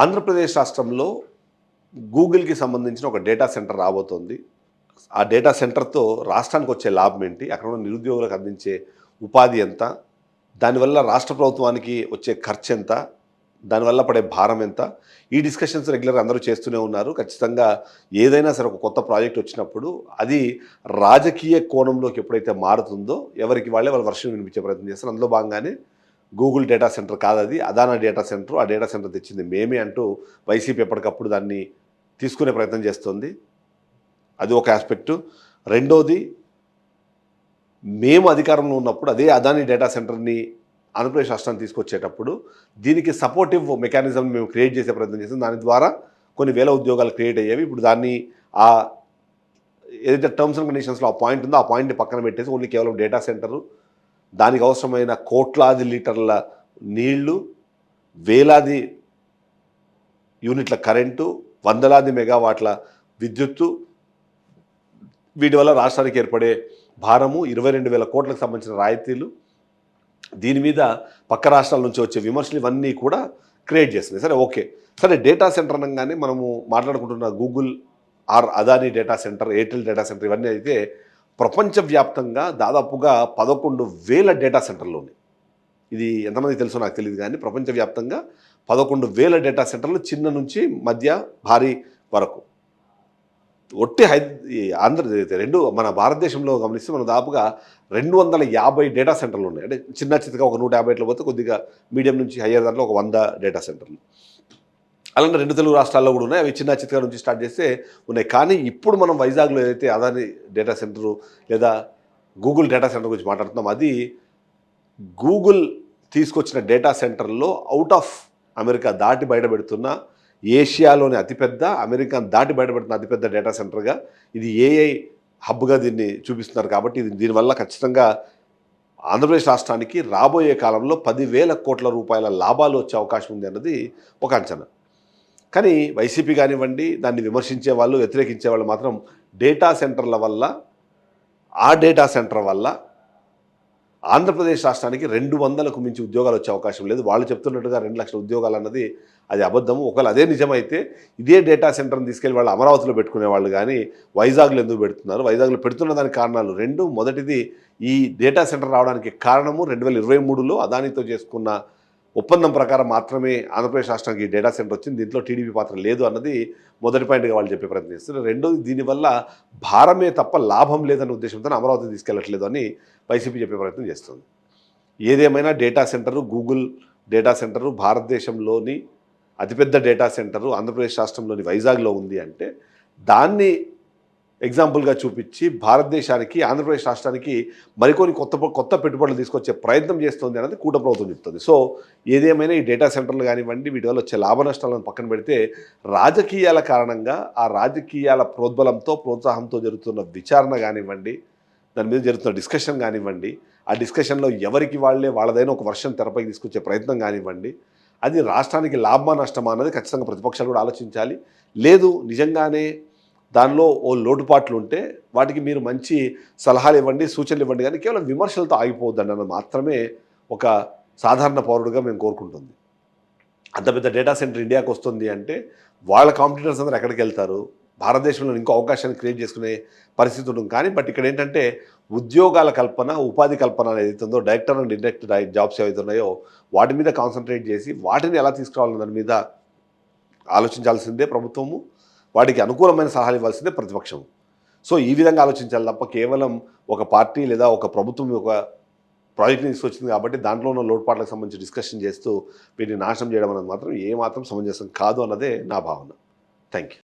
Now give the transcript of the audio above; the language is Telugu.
ఆంధ్రప్రదేశ్ రాష్ట్రంలో గూగుల్కి సంబంధించిన ఒక డేటా సెంటర్ రాబోతోంది. ఆ డేటా సెంటర్తో రాష్ట్రానికి వచ్చే లాభం ఏంటి? అక్కడ ఉన్న నిరుద్యోగులకు అందించే ఉపాధి ఎంత? దానివల్ల రాష్ట్ర ప్రభుత్వానికి వచ్చే ఖర్చు ఎంత? దానివల్ల పడే భారం ఎంత? ఈ డిస్కషన్స్ రెగ్యులర్ అందరూ చేస్తూనే ఉన్నారు. ఖచ్చితంగా ఏదైనా సరే ఒక కొత్త ప్రాజెక్ట్ వచ్చినప్పుడు అది రాజకీయ కోణంలోకి ఎప్పుడైతే మారుతుందో ఎవరికి వాళ్ళే వాళ్ళ వర్షం వినిపించే ప్రయత్నం చేస్తారు. అందులో భాగంగానే గూగుల్ డేటా సెంటర్ కాదు అది అదానా డేటా సెంటర్ ఆ డేటా సెంటర్ తెచ్చింది మేమే అంటూ వైసీపీ ఎప్పటికప్పుడు దాన్ని తీసుకునే ప్రయత్నం చేస్తుంది. అది ఒక ఆస్పెక్టు రెండోది మేము అధికారంలో ఉన్నప్పుడు అదే అదాని డేటా సెంటర్ని ఆంధ్రప్రదేశ్ రాష్ట్రాన్ని తీసుకొచ్చేటప్పుడు దీనికి సపోర్టివ్ మెకానిజం మేము క్రియేట్ చేసే ప్రయత్నం చేసాం. దాని ద్వారా కొన్ని వేల ఉద్యోగాలు క్రియేట్ అయ్యేవి. ఇప్పుడు దాన్ని ఆ ఏదైతే టర్మ్స్ అండ్ కండిషన్స్లో ఆ పాయింట్ ఉందో ఆ పాయింట్ని పక్కన పెట్టేసి ఓన్లీ కేవలం డేటా సెంటరు దానికి అవసరమైన కోట్లాది లీటర్ల నీళ్ళు వేలాది యూనిట్ల కరెంటు వందలాది మెగావాట్ల విద్యుత్తు. వీటి వల్ల రాష్ట్రానికి ఏర్పడే భారము ఇరవై రెండు వేల కోట్లకు సంబంధించిన రాయితీలు. దీని మీద పక్క రాష్ట్రాల నుంచి వచ్చే విమర్శలు ఇవన్నీ కూడా క్రియేట్ చేస్తున్నాయి. సరే ఓకే. సరే డేటా సెంటర్ అనగానే మనము మాట్లాడుకుంటున్న Google or Adani data centre Airtel data centre ఇవన్నీ అయితే ప్రపంచవ్యాప్తంగా దాదాపుగా పదకొండు వేల డేటా సెంటర్లు ఉన్నాయి ఇది ఎంతమంది తెలుసో నాకు తెలియదు కానీ ప్రపంచవ్యాప్తంగా పదకొండు వేల డేటా సెంటర్లు చిన్న నుంచి మధ్య భారీ వరకు. ఒట్టి హై ఈ ఆంధ్ర రెండు మన భారతదేశంలో గమనిస్తే మనం దాదాపుగా రెండు వందల యాభై డేటా సెంటర్లు ఉన్నాయి అంటే చిన్న చిన్నగా ఒక నూట యాభై పోతే కొద్దిగా మీడియం నుంచి హయ్యర్ దాంట్లో ఒక వంద డేటా సెంటర్లు. అలాంటి రెండు తెలుగు రాష్ట్రాల్లో కూడా ఉన్నాయి. అవి చిన్న చిత్ర నుంచి స్టార్ట్ చేస్తే ఉన్నాయి. కానీ ఇప్పుడు మనం వైజాగ్లో ఏదైతే Adani data centre or Google data centre గురించి మాట్లాడుతున్నాం అది గూగుల్ తీసుకొచ్చిన డేటా సెంటర్లో అవుట్ ఆఫ్ అమెరికా దాటి బయటపెడుతున్న ఏషియాలోని అతిపెద్ద అమెరికాను దాటి బయటపెడుతున్న అతిపెద్ద డేటా సెంటర్గా ఇది ఏఐ హబ్గా దీన్ని చూపిస్తున్నారు కాబట్టి ఇది దీనివల్ల ఖచ్చితంగా ఆంధ్రప్రదేశ్ రాష్ట్రానికి రాబోయే కాలంలో పదివేల కోట్ల రూపాయల లాభాలు వచ్చే అవకాశం ఉంది అన్నది ఒక అంచనా. కానీ వైసీపీ కానివ్వండి దాన్ని విమర్శించే వాళ్ళు వ్యతిరేకించే వాళ్ళు మాత్రం డేటా సెంటర్ల వల్ల ఆ డేటా సెంటర్ వల్ల ఆంధ్రప్రదేశ్ రాష్ట్రానికి రెండు వందలకు మించి ఉద్యోగాలు వచ్చే అవకాశం లేదు. వాళ్ళు చెప్తున్నట్టుగా రెండు లక్షల ఉద్యోగాలు అన్నది అది అబద్ధము. ఒకవేళ అదే నిజమైతే ఇదే డేటా సెంటర్ని తీసుకెళ్ళి వాళ్ళు అమరావతిలో పెట్టుకునే వాళ్ళు కానీ వైజాగ్లో ఎందుకు పెడుతున్నారు? వైజాగ్లో పెడుతున్న దానికి కారణాలు రెండు. మొదటిది ఈ డేటా సెంటర్ రావడానికి కారణము రెండు వేల ఇరవై మూడులో అదానితో చేసుకున్న ఒప్పందం ప్రకారం మాత్రమే ఆంధ్రప్రదేశ్ రాష్ట్రానికి ఈ డేటా సెంటర్ వచ్చింది. దీంట్లో టీడీపీ పాత్ర లేదు అన్నది మొదటి పాయింట్గా వాళ్ళు చెప్పే ప్రయత్నం చేస్తున్నారు. రెండోది దీనివల్ల భారమే తప్ప లాభం లేదనే ఉద్దేశంతో అమరావతి తీసుకెళ్ళట్లేదు అని వైసీపీ చెప్పే ప్రయత్నం చేస్తుంది. ఏదేమైనా data centre Google data centre భారతదేశంలోని అతిపెద్ద డేటా సెంటరు ఆంధ్రప్రదేశ్ రాష్ట్రంలోని వైజాగ్లో ఉంది అంటే దాన్ని ఎగ్జాంపుల్గా చూపించి భారతదేశానికి ఆంధ్రప్రదేశ్ రాష్ట్రానికి మరికొన్ని కొత్త కొత్త పెట్టుబడులు తీసుకొచ్చే ప్రయత్నం చేస్తుంది అనేది కూట ప్రభుత్వం చెప్తుంది. సో ఏదేమైనా ఈ డేటా సెంటర్లు కానివ్వండి వీటి వల్ల వచ్చే లాభ నష్టాలను పక్కన పెడితే రాజకీయాల కారణంగా ఆ రాజకీయాల ప్రోద్బలంతో ప్రోత్సాహంతో జరుగుతున్న విచారణ కానివ్వండి దాని మీద జరుగుతున్న డిస్కషన్ కానివ్వండి ఆ డిస్కషన్లో ఎవరికి వాళ్ళే వాళ్ళదైన ఒక వర్షం తెరపైకి తీసుకొచ్చే ప్రయత్నం కానివ్వండి అది రాష్ట్రానికి లాభమా నష్టమా అన్నది ఖచ్చితంగా ప్రతిపక్షాలు కూడా ఆలోచించాలి. లేదు నిజంగానే దానిలో ఓ లోటుపాట్లు ఉంటే వాటికి మీరు మంచి సలహాలు ఇవ్వండి సూచనలు ఇవ్వండి. కానీ కేవలం విమర్శలతో ఆగిపోవద్దండి అన్నది మాత్రమే ఒక సాధారణ పౌరుడిగా మేము కోరుకుంటుంది. అంత పెద్ద డేటా సెంటర్ ఇండియాకి వస్తుంది అంటే వాళ్ళ కాంపిటీటర్స్ అందరూ ఎక్కడికి వెళ్తారు? భారతదేశంలో ఇంకో అవకాశాన్ని క్రియేట్ చేసుకునే పరిస్థితి ఉంటుంది. కానీ బట్ ఇక్కడ ఏంటంటే ఉద్యోగాల కల్పన ఉపాధి కల్పన అనేది ఉందో డైరెక్టర్ అండ్ ఇండైరెక్ట్ జాబ్స్ ఏవైతే ఉన్నాయో వాటి మీద కాన్సన్ట్రేట్ చేసి వాటిని ఎలా తీసుకురావాలన్న దాని మీద ఆలోచించాల్సిందే ప్రభుత్వము. వాటికి అనుకూలమైన సలహాలు ఇవ్వాల్సిందే ప్రతిపక్షం. సో ఈ విధంగా ఆలోచించాలి తప్ప కేవలం ఒక పార్టీ లేదా ఒక ప్రభుత్వం ఒక ప్రాజెక్ట్ని తీసుకొచ్చింది కాబట్టి దాంట్లో ఉన్న లోటుపాట్లకు సంబంధించి డిస్కషన్ చేస్తూ వీటిని నాశనం చేయడం అనేది మాత్రం ఏమాత్రం సమంజసం కాదు అన్నదే నా భావన. Thank you